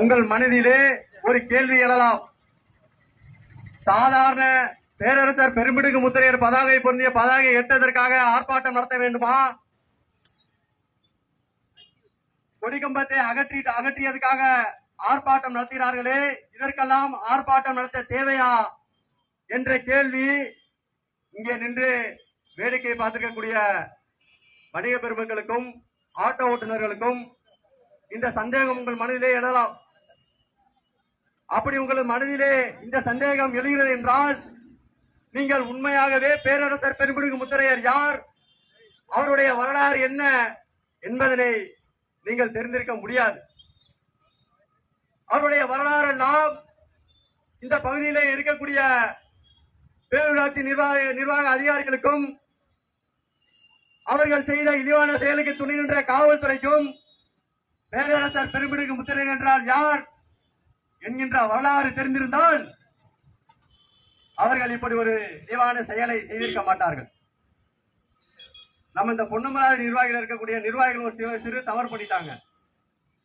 உங்கள் மனதிலே ஒரு கேள்வி எழலாம். சாதாரண பேரரசர் பெருமிடுகு முத்திரையர் பதாகை பொருந்திய பதாகை எட்டதற்காக ஆர்ப்பாட்டம் நடத்த வேண்டுமா? கொடிக்கம்பத்தை அகற்றி அகற்றியதுக்காக ஆர்ப்பாட்டம் நடத்துகிறார்களே இதற்கெல்லாம் ஆர்ப்பாட்டம் நடத்த தேவையா? என்ற கேள்வி இங்கே நின்று வேடிக்கை பார்த்திருக்கக்கூடிய வணிக பெருமக்களுக்கும் ஆட்டோ ஓட்டுநர்களுக்கும் இந்த சந்தேகம் உங்கள் மனதிலே எழலாம். அப்படி உங்கள் மனதிலே இந்த சந்தேகம் எழுகிறது என்றால் நீங்கள் உண்மையாகவே பேரரசர் பெரும்பிடுகு முத்தரையர் யார்? அவருடைய வரலாறு என்ன என்பதனை நீங்கள் தெரிந்திருக்க முடியாது. அவருடைய வரலாறு எல்லாம் இந்த பகுதியிலே இருக்கக்கூடிய பேரூராட்சி நிர்வாக நிர்வாக அதிகாரிகளுக்கும் அவர்கள் செய்த இழிவான செயலுக்கு துணை நின்ற காவல்துறைக்கும் பேரரசர் பெரும்பிடுகு முத்திரை என்றால் யார்? என்கின்ற வரலாறு தெரிந்திருந்தால் அவர்கள் இப்படி ஒரு இழிவான செயலை செய்திருக்க மாட்டார்கள். நம்ம இந்த பொன்னமராதி நிர்வாகிகள் இருக்கக்கூடிய நிர்வாகிகள் ஒரு சிறு சிறு தவறு பண்ணிட்டாங்க.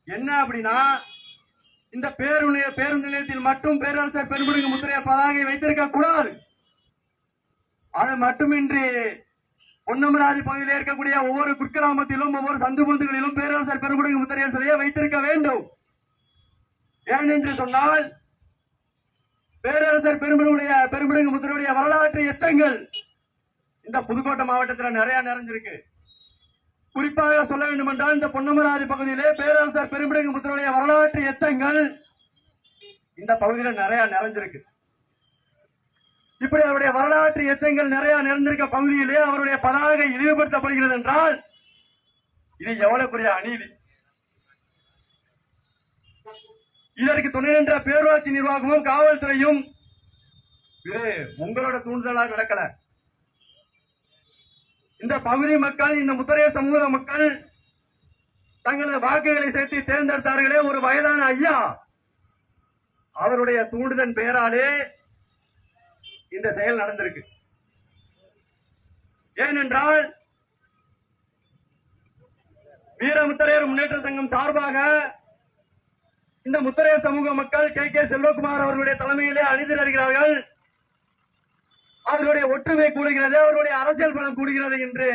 என்ன அப்படின்னா இந்த பேருந்து பேருந்து நிலையத்தில் மட்டும் பேரரசர் பெரும்பிடுகு முத்திரைய பதாகை வைத்திருக்க கூடாது. அது மட்டுமின்றி பொன்னமராஜ் பகுதியில் இருக்கக்கூடிய ஒவ்வொரு குக்கிராமத்திலும் ஒவ்வொரு சந்து பொந்துகளிலும் பேரரசர் பெரும்பிடுகு முத்திரையர் சிலையை வைத்திருக்க வேண்டும். ஏனென்று சொன்னால் பேரரசர் பெருமனுடைய பெருமிடுகு முதலுடைய வரலாற்று எச்சங்கள் இந்த புதுக்கோட்டை மாவட்டத்தில் நிறைய நிறைஞ்சிருக்கு. குறிப்பாக சொல்ல வேண்டும் என்றால் இந்த பொன்னமராதி பகுதியிலே பேரரசர் பெருமிடுகு முதலுடைய வரலாற்று எச்சங்கள் இந்த பகுதியில் நிறைய நிறைஞ்சிருக்கு. இப்படி அவருடைய வரலாற்று எச்சங்கள் நிறைய நிறைந்திருக்க பகுதியிலே அவருடைய பதாகை இழிவுபடுத்தப்படுகிறது என்றால் இது எவ்வளவு பெரிய அநீதி. இதற்கு துணை நின்ற பேரூராட்சி நிர்வாகமும் காவல்துறையும் உங்களோட தூண்டுதலாக நடக்கல. இந்த பகுதி மக்கள் இந்த முத்தரையர் சமூக மக்கள் தங்களது வாக்குகளை சேர்த்து தேர்ந்தெடுத்தார்களே ஒரு வயதான ஐயா. அவருடைய தூண்டுதன் பெயராலே இந்த செயல் நடந்திருக்கு. ஏனென்றால் வீரமுத்தரையர் முன்னேற்ற சங்கம் சார்பாக இந்த முத்தரையர் சமூக மக்கள் கே கே செல்வகுமார் அவர்களுடைய தலைமையிலே அணிதிரகிறார்கள் அவர்களுடைய ஒற்றுமை கூடுகிறது அவர்களுடைய அரசியல் பலம் கூடுகிறது என்று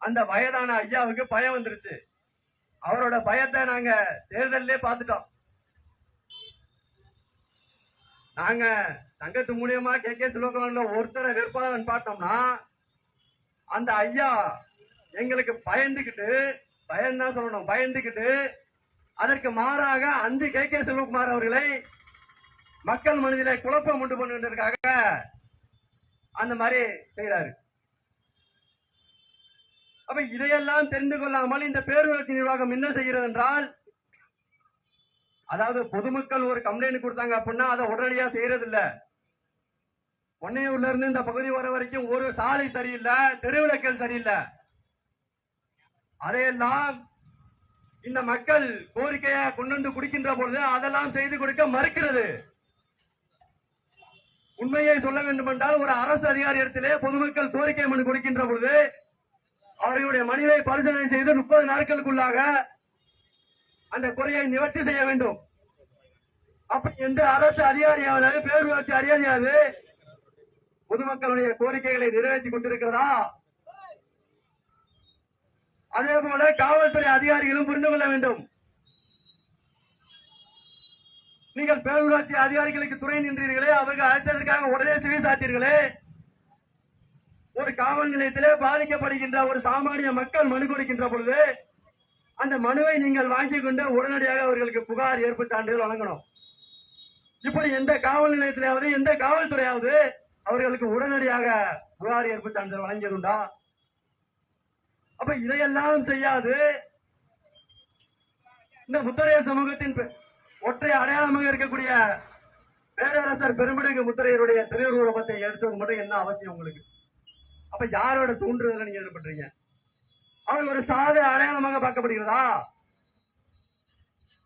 அந்த வயதான ஐயாவுக்கு பயம் வந்துருச்சு. அவரோட பயத்தை நாங்க தேர்தலே பார்த்துட்டோம். நாங்க சங்கத்து மூலியமா கே கே சிவகுமார்ல ஒருத்தரை வேட்பாளர் பார்த்தோம்னா அந்த ஐயா எங்களுக்கு பயந்துகிட்டு பயன் தான் சொல்லணும் பயந்துகிட்டு அதற்கு மாறாக அந்த கே. கே. செல்வகுமார் அவர்களை மக்கள் மனதிலே குழப்பம் உண்டு பண்ணுவதற்காக அந்த மாதிரி செய்யறாரு அப்ப இதையெல்லாம் தெரிந்து கொள்ளாமல் இந்த பேரூராட்சி நிர்வாகம் என்ன செய்கிறது என்றால் அதாவது பொதுமக்கள் ஒரு கம்ப்ளைண்ட் கொடுத்தாங்க அப்படின்னா அதை உடனடியா செய்யறது இல்ல பொன்னையூர்ல இருந்து இந்த பகுதி வர வரைக்கும் ஒரு சாலை சரியில்லை தெருவிளக்கல் சரியில்லை. அதையெல்லாம் இந்த மக்கள் கோரிக்கையை கொண்டு வந்து குடிக்கின்ற பொழுது அதெல்லாம் செய்து கொடுக்க மறுக்கிறது. உண்மையை சொல்ல வேண்டும் என்றால் ஒரு அரசு அதிகாரி இடத்திலே பொதுமக்கள் கோரிக்கை மனு கொடுக்கின்ற பொழுது அவர்களுடைய மனுவை பரிசீலனை செய்து முப்பது நாட்களுக்குள்ளாக அந்த குறையை நிவர்த்தி செய்ய வேண்டும். அப்படி என்று அரசு அதிகாரியாவது பேரூராட்சி அதிகாரியாவது பொதுமக்களுடைய கோரிக்கைகளை நிறைவேற்றி கொண்டிருக்கிறதா? அதே போல காவல்துறை அதிகாரிகளும் புரிந்து கொள்ள வேண்டும். நீங்கள் பேரூராட்சி அதிகாரிகளுக்கு துணை நின்றீர்களே அவர்கள் அழைத்ததற்காக உடனே சிவி சாத்தீர்களே ஒரு காவல் நிலையத்திலே பாதிக்கப்படுகின்ற ஒரு சாமானிய மக்கள் மனு கொடுக்கின்ற பொழுது அந்த மனுவை நீங்கள் வாங்கிக் கொண்டு உடனடியாக அவர்களுக்கு புகார் ஏற்பு சான்றிதழ் வழங்கணும். இப்படி எந்த காவல் நிலையத்திலாவது எந்த காவல்துறையாவது அவர்களுக்கு உடனடியாக புகார் ஏற்பு சான்றிதழ் வழங்கியதுண்டா? அப்ப இதையெல்லாம் செய்யாது. இந்த முத்தரையர் சமூகத்தின் ஒற்றை அடையாளமாக இருக்கக்கூடிய பேரரசர் பெருமிடுகு முத்திரையருடைய திருவுருவத்தை எடுத்தது மட்டும் என்ன அவசியம் உங்களுக்கு? அப்ப யாரோட தூண்டுதல நீங்க ஈடுபடுறீங்க அவர் ஒரு சாதி அடையாளமாக பார்க்கப்படுகிறதா?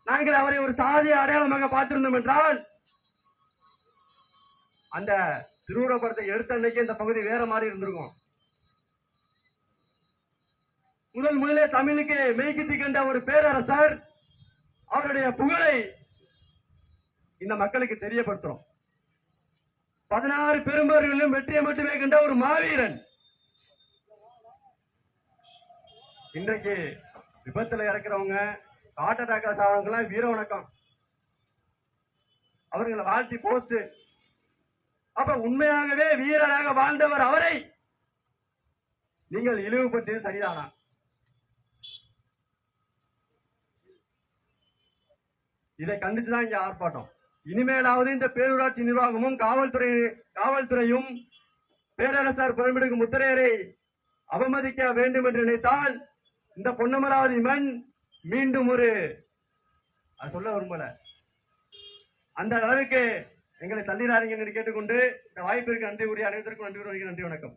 நாங்கள் அவரை ஒரு சாதி அடையாளமாக பார்த்திருந்தோம் என்றால் அந்த திருவுருவப்படத்தை எடுத்த அன்னைக்கு இந்த பகுதி வேற மாதிரி இருந்திருக்கும். முதல் முதலே தமிழுக்கு மெய்கித்தி கண்ட ஒரு பேரரசர் அவருடைய புகழை இந்த மக்களுக்கு தெரியப்படுத்துறோம். பதினாறு பெரும்பர்களிலும் வெற்றியை மட்டுமே கண்ட ஒரு மாவீரன். இன்றைக்கு விபத்துல இறக்குறவங்க ஹார்ட் அட்டாக்ல சாவவங்க வீர வணக்கம். அவர்களை வாழ்த்தி போஸ்ட் அப்ப உண்மையாகவே வீரராக வாழ்ந்தவர் அவரை. நீங்கள் இழிவுபட்டது சரிதானா? இதை கண்டிச்சுதான் இங்க ஆர்ப்பாட்டம். இனிமேலாவது இந்த பேரூராட்சி நிர்வாகமும் காவல்துறை காவல்துறையும் பேரரசர் புறம்பிடுக்கும் முத்திரையரை அவமதிக்க வேண்டும் என்று நினைத்தால் இந்த பொன்னமராவதி மண் மீண்டும் ஒரு சொல்ல விரும்பல. அந்த அளவுக்கு எங்களை தள்ளிடாதீங்க என்று கேட்டுக்கொண்டு இந்த வாய்ப்பிற்கு நன்றி உரிய அனைவருக்கும் நன்றி நன்றி வணக்கம்.